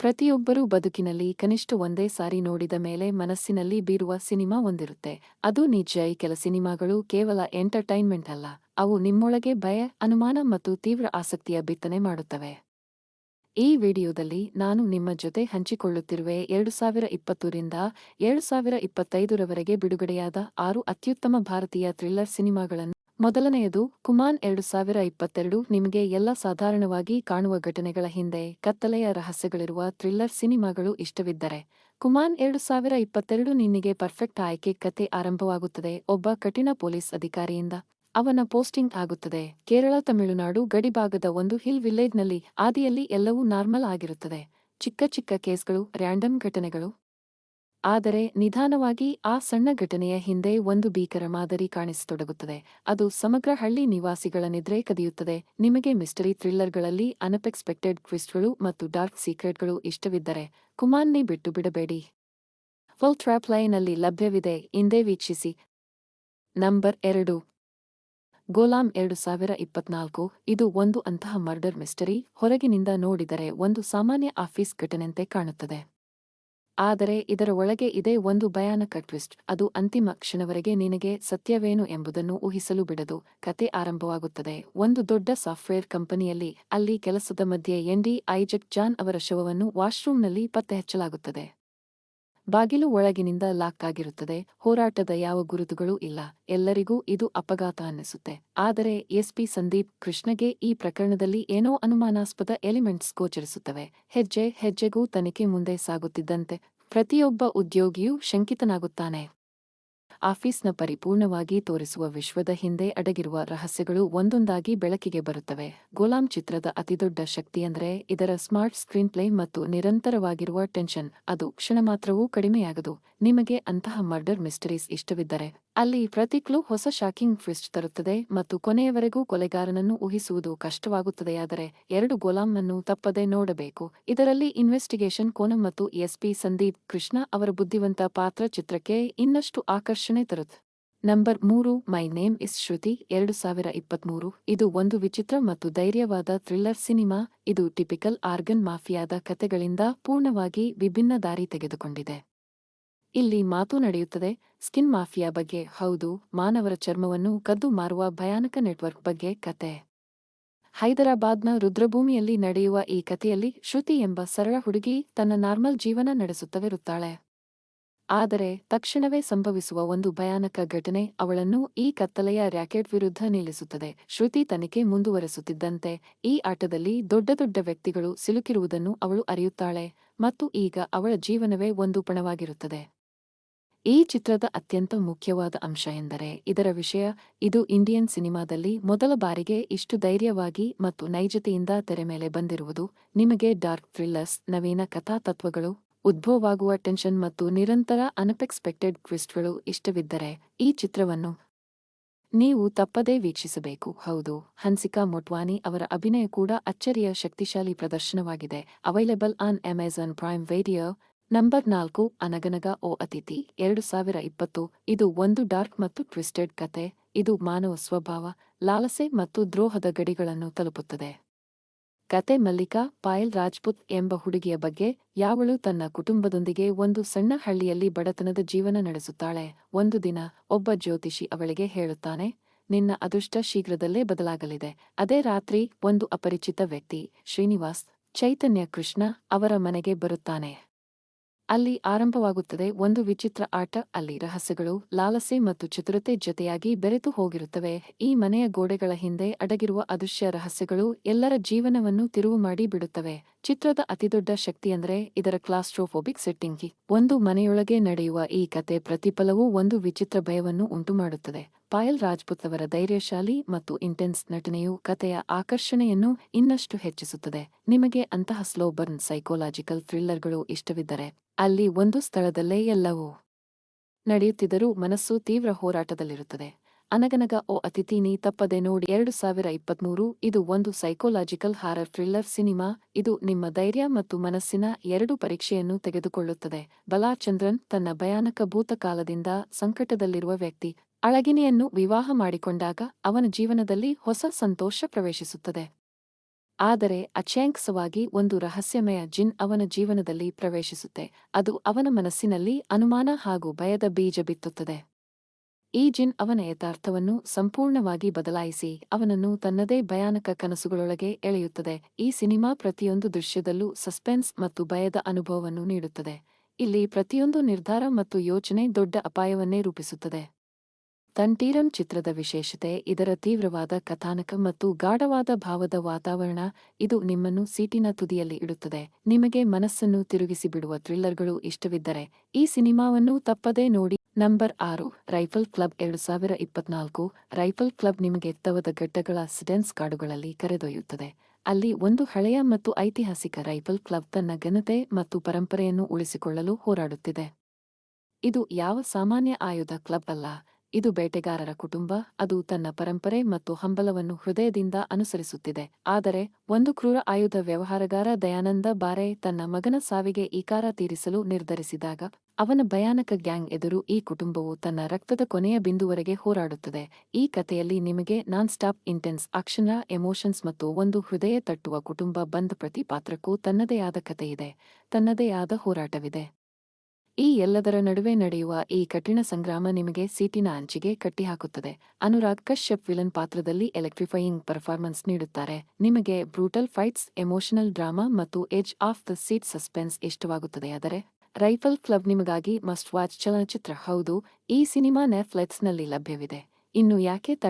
ಪ್ರತಿಯೊಬ್ಬರೂ ಬದುಕಿನಲ್ಲಿ ಕನಿಷ್ಠ ಒಂದೇ ಸಾರಿ ನೋಡಿದ ಮೇಲೆ ಮನಸ್ಸಿನಲ್ಲಿ ಬೀರುವ ಸಿನಿಮಾ ಒಂದಿರುತ್ತೆ. ಅದು ನಿಜ ಕೆಲ ಸಿನಿಮಾಗಳು ಕೇವಲ ಎಂಟರ್ಟೈನ್ಮೆಂಟ್ ಅಲ್ಲ. ಅವು ನಿಮ್ಮೊಳಗೆ ಭಯ, ಅನುಮಾನ ಮತ್ತು ತೀವ್ರ ಆಸಕ್ತಿಯ ಬಿತ್ತನೆ ಮಾಡುತ್ತವೆ. ಈ ವಿಡಿಯೋದಲ್ಲಿ ನಾನು ನಿಮ್ಮ ಜೊತೆ ಹಂಚಿಕೊಳ್ಳುತ್ತಿರುವೆ ಎರಡು ಸಾವಿರ ಇಪ್ಪತ್ತರಿಂದ ಎರಡು ಸಾವಿರ ಇಪ್ಪತ್ತೈದರವರೆಗೆ ಬಿಡುಗಡೆಯಾದ ಆರು ಅತ್ಯುತ್ತಮ ಭಾರತೀಯ ಥ್ರಿಲ್ಲರ್ ಸಿನಿಮಾಗಳನ್ನು. ಮೊದಲನೆಯದು, ಕುಮಾನ್ ಎರಡು ಸಾವಿರ ಇಪ್ಪತ್ತೆರಡು ನಿಮಗೆ ಎಲ್ಲ ಸಾಧಾರಣವಾಗಿ ಕಾಣುವ ಘಟನೆಗಳ ಹಿಂದೆ ಕತ್ತಲೆಯ ರಹಸ್ಯಗಳಿರುವ ಥ್ರಿಲ್ಲರ್ ಸಿನಿಮಾಗಳು ಇಷ್ಟವಿದ್ದರೆ. ಕುಮಾನ್ ಎರಡು ಸಾವಿರ ಇಪ್ಪತ್ತೆರಡು ನಿನ್ನಿಗೆ ಪರ್ಫೆಕ್ಟ್ ಆಯ್ಕೆ ಕತೆ ಆರಂಭವಾಗುತ್ತದೆ, ಒಬ್ಬ ಕಠಿಣ ಪೊಲೀಸ್ ಅಧಿಕಾರಿಯಿಂದ. ಅವನ ಪೋಸ್ಟಿಂಗ್ ಆಗುತ್ತದೆ. ಕೇರಳ, ತಮಿಳುನಾಡು, ಗಡಿಭಾಗದ ಒಂದು ಹಿಲ್ ವಿಲೇಜ್ನಲ್ಲಿ ಆದಿಯಲ್ಲಿ ಎಲ್ಲವೂ ನಾರ್ಮಲ್ ಆಗಿರುತ್ತದೆ. ಚಿಕ್ಕ ಚಿಕ್ಕ ಕೇಸ್ಗಳು, ರ್ಯಾಂಡಮ್ ಘಟನೆಗಳು. ಆದರೆ ನಿಧಾನವಾಗಿ ಆ ಸಣ್ಣ ಘಟನೆಯ ಹಿಂದೆ ಒಂದು ಭೀಕರ ಮಾದರಿ ಕಾಣಿಸತೊಡಗುತ್ತದೆ. ಅದು ಸಮಗ್ರ ಹಳ್ಳಿ ನಿವಾಸಿಗಳ ನಿದ್ರೆ ಕದಿಯುತ್ತದೆ. ನಿಮಗೆ ಮಿಸ್ಟರಿ ಥ್ರಿಲ್ಲರ್ಗಳಲ್ಲಿ ಅನ್ಎಕ್ಸ್ಪೆಕ್ಟೆಡ್ ಕ್ವಿಸ್ಟ್ಗಳು ಮತ್ತು ಡಾರ್ಕ್ ಸೀಕ್ರೆಟ್ಗಳು ಇಷ್ಟವಿದ್ದರೆ ಕುಮಾನ್ನಿ ಬಿಟ್ಟು ಬಿಡಬೇಡಿ. ಫುಲ್ ಟ್ರ್ಯಾಪ್ ಲೈನಲ್ಲಿ ಲಭ್ಯವಿದೆ. ಇಂದೇ ವೀಕ್ಷಿಸಿ. ನಂಬರ್ ಎರಡು. ಗೋಲಾಂ ಎರಡು ಸಾವಿರ ಇಪ್ಪತ್ನಾಲ್ಕು. ಇದು ಒಂದು ಅಂತಹ ಮರ್ಡರ್ ಮಿಸ್ಟರಿ. ಹೊರಗಿನಿಂದ ನೋಡಿದರೆ ಒಂದು ಸಾಮಾನ್ಯ ಆಫೀಸ್ ಘಟನೆಯಂತೆ ಕಾಣುತ್ತದೆ. ಆದರೆ ಇದರ ಒಳಗೆ ಇದೇ ಒಂದು ಭಯಾನಕ ಟ್ವಿಸ್ಟ್. ಅದು ಅಂತಿಮ ಕ್ಷಣವರೆಗೆ ನಿನಗೆ ಸತ್ಯವೇನು ಎಂಬುದನ್ನು ಊಹಿಸಲು ಬಿಡದು. ಕತೆ ಆರಂಭವಾಗುತ್ತದೆ. ಒಂದು ದೊಡ್ಡ ಸಾಫ್ಟ್ವೇರ್ ಕಂಪನಿಯಲ್ಲಿ ಅಲ್ಲಿ ಕೆಲಸದ ಮಧ್ಯೆ ಎನ್ಡಿ ಐಜಕ್ ಜಾನ್ ಅವರ ಶವವನ್ನು ವಾಶ್ರೂಮ್ನಲ್ಲಿ ಪತ್ತೆ ಹಚ್ಚಲಾಗುತ್ತದೆ ಬಾಗಿಲು ಒಳಗಿನಿಂದ ಲಾಕ್ ಆಗಿರುತ್ತದೆ. ಹೋರಾಟದ ಯಾವ ಗುರುತುಗಳೂ ಇಲ್ಲ. ಎಲ್ಲರಿಗೂ ಇದು ಅಪಘಾತ ಅನ್ನಿಸುತ್ತೆ. ಆದರೆ ಎಸ್ಪಿ ಸಂದೀಪ್ ಕೃಷ್ಣಗೆ ಈ ಪ್ರಕರಣದಲ್ಲಿ ಏನೋ ಅನುಮಾನಾಸ್ಪದ ಎಲಿಮೆಂಟ್ಸ್ ಗೋಚರಿಸುತ್ತವೆ. ಹೆಜ್ಜೆ, ಹೆಜ್ಜೆಗೂ ತನಿಖೆ ಮುಂದೆ ಸಾಗುತ್ತಿದ್ದಂತೆ ಪ್ರತಿಯೊಬ್ಬ ಉದ್ಯೋಗಿಯೂ ಶಂಕಿತನಾಗುತ್ತಾನೆ. ಆಫೀಸ್ನ ಪರಿಪೂರ್ಣವಾಗಿ ತೋರಿಸುವ ವಿಶ್ವದ ಹಿಂದೆ ಅಡಗಿರುವ ರಹಸ್ಯಗಳು ಒಂದೊಂದಾಗಿ ಬೆಳಕಿಗೆ ಬರುತ್ತವೆ. ಗೋಲಾಂ ಚಿತ್ರದ ಅತಿದೊಡ್ಡ ಶಕ್ತಿಯೆಂದರೆ ಇದರ ಸ್ಮಾರ್ಟ್ ಸ್ಕ್ರೀನ್ ಪ್ಲೇ ಮತ್ತು ನಿರಂತರವಾಗಿರುವ ಟೆನ್ಷನ್. ಅದು ಕ್ಷಣ ಮಾತ್ರವೂ ಕಡಿಮೆಯಾಗದು. ನಿಮಗೆ ಅಂತಹ ಮರ್ಡರ್ ಮಿಸ್ಟರೀಸ್ ಇಷ್ಟವಿದ್ದರೆ ಅಲ್ಲಿ ಪ್ರತಿಕ್ಲೂ ಹೊಸ ಶಾಕಿಂಗ್ ಫಿಸ್ಟ್ ತರುತ್ತದೆ ಮತ್ತು ಕೊನೆಯವರೆಗೂ ಕೊಲೆಗಾರನನ್ನು ಊಹಿಸುವುದು ಕಷ್ಟವಾಗುತ್ತದೆಯಾದರೆ ಎರಡು ಗೋಲಾಂನನ್ನು ತಪ್ಪದೆ ನೋಡಬೇಕು. ಇದರಲ್ಲಿ ಇನ್ವೆಸ್ಟಿಗೇಷನ್ ಕೋನಂ ಮತ್ತು ಎಸ್ಪಿ ಸಂದೀಪ್ ಕೃಷ್ಣ ಅವರ ಬುದ್ಧಿವಂತ ಪಾತ್ರ ಚಿತ್ರಕ್ಕೆ ಇನ್ನಷ್ಟು ತರುತ್ತದೆ ನಂಬರ್ ಮೂರು, ಮೈ ನೇಮ್ ಇಸ್ ಶ್ರುತಿ, ಎರಡು ಸಾವಿರ ಇಪ್ಪತ್ಮೂರು. ಇದು ಒಂದು ವಿಚಿತ್ರ ಮತ್ತು ಧೈರ್ಯವಾದ ಥ್ರಿಲ್ಲರ್ ಸಿನಿಮಾ. ಇದು ಟಿಪಿಕಲ್ ಆರ್ಗನ್ ಮಾಫಿಯಾದ ಕತೆಗಳಿಂದ ಪೂರ್ಣವಾಗಿ ವಿಭಿನ್ನ ದಾರಿ ತೆಗೆದುಕೊಂಡಿದೆ. ಇಲ್ಲಿ ಮಾತು ನಡೆಯುತ್ತದೆ, ಸ್ಕಿನ್ ಮಾಫಿಯಾ ಬಗ್ಗೆ, ಹೌದು, ಮಾನವರ ಚರ್ಮವನ್ನು ಕದ್ದು ಮಾರುವ ಭಯಾನಕ ನೆಟ್ವರ್ಕ್ ಬಗ್ಗೆ ಕತೆ. ಹೈದರಾಬಾದ್ನ ರುದ್ರಭೂಮಿಯಲ್ಲಿ ನಡೆಯುವ ಈ ಕಥೆಯಲ್ಲಿ ಶ್ರುತಿ ಎಂಬ ಸರಳ ಹುಡುಗಿ ತನ್ನ ನಾರ್ಮಲ್ ಜೀವನ ನಡೆಸುತ್ತವಿರುತ್ತಾಳೆ ಆದರೆ ತಕ್ಷಣವೇ ಸಂಭವಿಸುವ ಒಂದು ಭಯಾನಕ ಘಟನೆ ಅವಳನ್ನು ಈ ಕತ್ತಲೆಯ ರ್ಯಾಕೆಟ್ ವಿರುದ್ಧ ನಿಲ್ಲಿಸುತ್ತದೆ. ಶ್ರುತಿ ತನಿಖೆ ಮುಂದುವರೆಸುತ್ತಿದ್ದಂತೆ ಈ ಆಟದಲ್ಲಿ ದೊಡ್ಡ ದೊಡ್ಡ ವ್ಯಕ್ತಿಗಳು ಸಿಲುಕಿರುವುದನ್ನು ಅವಳು ಅರಿಯುತ್ತಾಳೆ ಮತ್ತು ಈಗ ಅವಳ ಜೀವನವೇ ಒಂದು ಪಣವಾಗಿರುತ್ತದೆ. ಈ ಚಿತ್ರದ ಅತ್ಯಂತ ಮುಖ್ಯವಾದ ಅಂಶ ಎಂದರೆ ಇದರ ವಿಷಯ, ಇದು ಇಂಡಿಯನ್ ಸಿನಿಮಾದಲ್ಲಿ ಮೊದಲ ಬಾರಿಗೆ ಇಷ್ಟು ಧೈರ್ಯವಾಗಿ ಮತ್ತು ನೈಜತೆಯಿಂದ ತೆರೆ ಮೇಲೆ ಬಂದಿರುವುದು. ನಿಮಗೆ ಡಾರ್ಕ್ ಥ್ರಿಲ್ಲರ್ಸ್, ನವೀನ ಕಥಾತತ್ವಗಳು ಉದ್ಭವವಾಗುವ ಟೆನ್ಷನ್ ಮತ್ತು ನಿರಂತರ ಅನ್ಎಕ್ಸ್ಪೆಕ್ಟೆಡ್ ಕ್ವಿಸ್ಟ್ಗಳು ಇಷ್ಟವಿದ್ದರೆ ಈ ಚಿತ್ರವನ್ನು ನೀವು ತಪ್ಪದೇ ವೀಕ್ಷಿಸಬೇಕು. ಹೌದು, ಹನ್ಸಿಕಾ ಮೊಟ್ವಾನಿ ಅವರ ಅಭಿನಯ ಕೂಡ ಅಚ್ಚರಿಯ ಶಕ್ತಿಶಾಲಿ ಪ್ರದರ್ಶನವಾಗಿದೆ. Available on Amazon Prime video number ನಾಲ್ಕು, ಅನಗನಗ ಓ ಅತಿಥಿ, ಎರಡು ಸಾವಿರ ಇಪ್ಪತ್ತು. ಇದು ಒಂದು ಡಾರ್ಕ್ ಮತ್ತು ಟ್ವಿಸ್ಟೆಡ್ ಕತೆ. ಇದು ಮಾನವ ಸ್ವಭಾವ, ಲಾಲಸೆ ಮತ್ತು ದ್ರೋಹದ ಗಡಿಗಳನ್ನು ತಲುಪುತ್ತದೆ. ಕತೆ ಮಲ್ಲಿಕಾ ಪಾಯಲ್ ರಾಜ್ಪುತ್ ಎಂಬ ಹುಡುಗಿಯ ಬಗ್ಗೆ ಯಾವಳು ತನ್ನ ಕುಟುಂಬದೊಂದಿಗೆ ಒಂದು ಸಣ್ಣ ಹಳ್ಳಿಯಲ್ಲಿ ಬಡತನದ ಜೀವನ ನಡೆಸುತ್ತಾಳೆ? ಒಂದು ದಿನ ಒಬ್ಬ ಜ್ಯೋತಿಷಿ ಅವಳಿಗೆ ಹೇಳುತ್ತಾನೆ, ನಿನ್ನ ಅದೃಷ್ಟ ಶೀಘ್ರದಲ್ಲೇ ಬದಲಾಗಲಿದೆ. ಅದೇ ರಾತ್ರಿ ಒಂದು ಅಪರಿಚಿತ ವ್ಯಕ್ತಿ, ಶ್ರೀನಿವಾಸ್, ಚೈತನ್ಯ ಕೃಷ್ಣ ಅವರ ಮನೆಗೆ ಬರುತ್ತಾನೆ. ಅಲ್ಲಿ ಆರಂಭವಾಗುತ್ತದೆ. ಒಂದು ವಿಚಿತ್ರ ಆಟ. ಅಲ್ಲಿ ರಹಸ್ಯಗಳು, ಲಾಲಸೆ ಮತ್ತು ಚತುರತೆ ಜೊತೆಯಾಗಿ ಬೆರೆತು ಹೋಗಿರುತ್ತವೆ. ಈ ಮನೆಯ ಗೋಡೆಗಳ ಹಿಂದೆ ಅಡಗಿರುವ ಅದೃಶ್ಯ ರಹಸ್ಯಗಳು ಎಲ್ಲರ ಜೀವನವನ್ನು ತಿರುವು ಮಾಡಿ ಬಿಡುತ್ತವೆ. ಚಿತ್ರದ ಅತಿದೊಡ್ಡ ಶಕ್ತಿಯೆಂದರೆ ಇದರ ಕ್ಲಾಸ್ಟ್ರೋಫೋಬಿಕ್ ಸೆಟ್ಟಿಂಗ್. ಒಂದು ಮನೆಯೊಳಗೆ ನಡೆಯುವ ಈ ಕತೆ ಪ್ರತಿಫಲವೂ ಒಂದು ವಿಚಿತ್ರ ಭಯವನ್ನು ಉಂಟುಮಾಡುತ್ತದೆ. ಪಾಯಲ್ ರಾಜ್ಪುತ್ ಅವರ ಧೈರ್ಯಶಾಲಿ ಮತ್ತು ಇಂಟೆನ್ಸ್ ನಟನೆಯು ಕತೆಯ ಆಕರ್ಷಣೆಯನ್ನು ಇನ್ನಷ್ಟು ಹೆಚ್ಚಿಸುತ್ತದೆ. ನಿಮಗೆ ಅಂತಹ ಸ್ಲೋ ಬರ್ನ್ ಸೈಕೋಲಾಜಿಕಲ್ ಥ್ರಿಲ್ಲರ್ಗಳು ಇಷ್ಟವಿದ್ದರೆ ಅಲ್ಲಿ ಒಂದು ಸ್ಥಳದಲ್ಲೇ ಎಲ್ಲವೂ ನಡೆಯುತ್ತಿದ್ದರೂ ಮನಸ್ಸು ತೀವ್ರ ಹೋರಾಟದಲ್ಲಿರುತ್ತದೆ. ಅನಗನಗ ಓ ಅತಿಥಿನಿ ತಪ್ಪದೆ ನೋಡಿ ಎರಡು ಸಾವಿರ ಇಪ್ಪತ್ಮೂರು, ಇದು ಒಂದು ಸೈಕೋಲಾಜಿಕಲ್ ಹಾರರ್ ಥ್ರಿಲ್ಲರ್ ಸಿನಿಮಾ, ಇದು ನಿಮ್ಮ ಧೈರ್ಯ ಮತ್ತು ಮನಸ್ಸಿನ ಎರಡು ಪರೀಕ್ಷೆಯನ್ನು ತೆಗೆದುಕೊಳ್ಳುತ್ತದೆ. ಬಲಾಚಂದ್ರನ್ ತನ್ನ ಭಯಾನಕ ಭೂತಕಾಲದಿಂದ ಸಂಕಟದಲ್ಲಿರುವ ವ್ಯಕ್ತಿ, ಅಳಗಿನಿಯನ್ನು ವಿವಾಹ ಮಾಡಿಕೊಂಡಾಗ ಅವನ ಜೀವನದಲ್ಲಿ ಹೊಸ ಸಂತೋಷ ಪ್ರವೇಶಿಸುತ್ತದೆ. ಆದರೆ ಅಚಾಂಕ್ಸವಾಗಿ ಒಂದು ರಹಸ್ಯಮಯ ಜಿನ್ ಅವನ ಜೀವನದಲ್ಲಿ ಪ್ರವೇಶಿಸುತ್ತೆ, ಅದು ಅವನ ಮನಸ್ಸಿನಲ್ಲಿ ಅನುಮಾನ ಹಾಗೂ ಭಯದ ಬೀಜ ಬಿತ್ತುತ್ತದೆ. ಈ ಜಿನ್ ಅವನ ಯಥಾರ್ಥವನ್ನು ಸಂಪೂರ್ಣವಾಗಿ ಬದಲಾಯಿಸಿ ಅವನನ್ನು ತನ್ನದೇ ಭಯಾನಕ ಕನಸುಗಳೊಳಗೆ ಎಳೆಯುತ್ತದೆ. ಈ ಸಿನಿಮಾ ಪ್ರತಿಯೊಂದು ದೃಶ್ಯದಲ್ಲೂ ಸಸ್ಪೆನ್ಸ್ ಮತ್ತು ಭಯದ ಅನುಭವವನ್ನು ನೀಡುತ್ತದೆ. ಇಲ್ಲಿ ಪ್ರತಿಯೊಂದು ನಿರ್ಧಾರ ಮತ್ತು ಯೋಚನೆ ದೊಡ್ಡ ಅಪಾಯವನ್ನೇ ರೂಪಿಸುತ್ತದೆ. ತಂಟೀರಂ ಚಿತ್ರದ ವಿಶೇಷತೆ, ಇದರ ತೀವ್ರವಾದ ಕಥಾನಕ ಮತ್ತು ಗಾಢವಾದ ಭಾವದ ವಾತಾವರಣ ಇದು ನಿಮ್ಮನ್ನು ಸೀಟಿನ ತುದಿಯಲ್ಲಿ ಇಡುತ್ತದೆ. ನಿಮಗೆ ಮನಸ್ಸನ್ನು ತಿರುಗಿಸಿಬಿಡುವ ಥ್ರಿಲ್ಲರ್ಗಳು ಇಷ್ಟವಿದ್ದರೆ ಈ ಸಿನಿಮಾವನ್ನು ತಪ್ಪದೇ ನೋಡಿ ನಂಬರ್ ಆರು, ರೈಫಲ್ ಕ್ಲಬ್ ಎರಡು ಸಾವಿರ ಇಪ್ಪತ್ನಾಲ್ಕು, ರೈಫಲ್ ಕ್ಲಬ್ ನಿಮಗೆ ತವದ ಗಡ್ಡಗಳ ಸಿಡೆನ್ಸ್ ಕಾಡುಗಳಲ್ಲಿ ಕರೆದೊಯ್ಯುತ್ತದೆ. ಅಲ್ಲಿ ಒಂದು ಹಳೆಯ ಮತ್ತು ಐತಿಹಾಸಿಕ ರೈಫಲ್ ಕ್ಲಬ್ ತನ್ನ ಘನತೆ ಮತ್ತು ಪರಂಪರೆಯನ್ನು ಉಳಿಸಿಕೊಳ್ಳಲು ಹೋರಾಡುತ್ತಿದೆ. ಇದು ಯಾವ ಸಾಮಾನ್ಯ ಆಯುಧ ಕ್ಲಬ್ ಅಲ್ಲ ಇದು ಬೇಟೆಗಾರರ ಕುಟುಂಬ, ಅದು ತನ್ನ ಪರಂಪರೆ ಮತ್ತು ಹಂಬಲವನ್ನು ಹೃದಯದಿಂದ ಅನುಸರಿಸುತ್ತಿದೆ. ಆದರೆ, ಒಂದು ಕ್ರೂರ ಆಯುಧ ವ್ಯವಹಾರಗಾರ ದಯಾನಂದ ಬಾರೆ ತನ್ನ ಮಗನ ಸಾವಿಗೆ ಈಕಾರ ತೀರಿಸಲು ನಿರ್ಧರಿಸಿದಾಗ, ಅವನ ಭಯಾನಕ ಗ್ಯಾಂಗ್ ಎದುರು ಈ ಕುಟುಂಬವು ತನ್ನ ರಕ್ತದ ಕೊನೆಯ ಬಿಂದುವರೆಗೆ ಹೋರಾಡುತ್ತದೆ. ಈ ಕಥೆಯಲ್ಲಿ ನಿಮಗೆ ನಾನ್ ಸ್ಟಾಪ್ ಇಂಟೆನ್ಸ್ ಅಕ್ಷರ ಎಮೋಷನ್ಸ್ ಮತ್ತು ಒಂದು ಹೃದಯ ತಟ್ಟುವ ಕುಟುಂಬ ಬಂದ್ ಪ್ರತಿ ಪಾತ್ರಕ್ಕೂ ತನ್ನದೇ ಆದ ಕಥೆಯಿದೆ. ತನ್ನದೇ ಆದ ಹೋರಾಟವಿದೆ. ಈ ಎಲ್ಲದರ ನಡುವೆ ನಡೆಯುವ ಈ ಕಠಿಣ ಸಂಗ್ರಾಮ ನಿಮಗೆ ಸೀಟಿನ ಅಂಚಿಗೆ ಕಟ್ಟಿಹಾಕುತ್ತದೆ. ಅನುರಾಗ್ ಕಶ್ಯಪ್ ವಿಲನ್ ಪಾತ್ರದಲ್ಲಿ ಎಲೆಕ್ಟ್ರಿಫೈಯಿಂಗ್ ಪರ್ಫಾರ್ಮೆನ್ಸ್ ನೀಡುತ್ತಾರೆ. ನಿಮಗೆ ಬ್ರೂಟಲ್ ಫೈಟ್ಸ್ ಎಮೋಷನಲ್ ಡ್ರಾಮಾ ಮತ್ತು edge of the seat suspense ಇಷ್ಟವಾಗುತ್ತದೆ. ಆದರೆ ರೈಫಲ್ ಕ್ಲಬ್ ನಿಮಗಾಗಿ ಮಸ್ಟ್ ವಾಚ್ ಚಲನಚಿತ್ರ. ಹೌದು, ಈ ಸಿನಿಮಾ ನೆಫ್ಲೆಕ್ಸ್ನಲ್ಲಿ ಲಭ್ಯವಿದೆ. ಇನ್ನು ಯಾಕೆ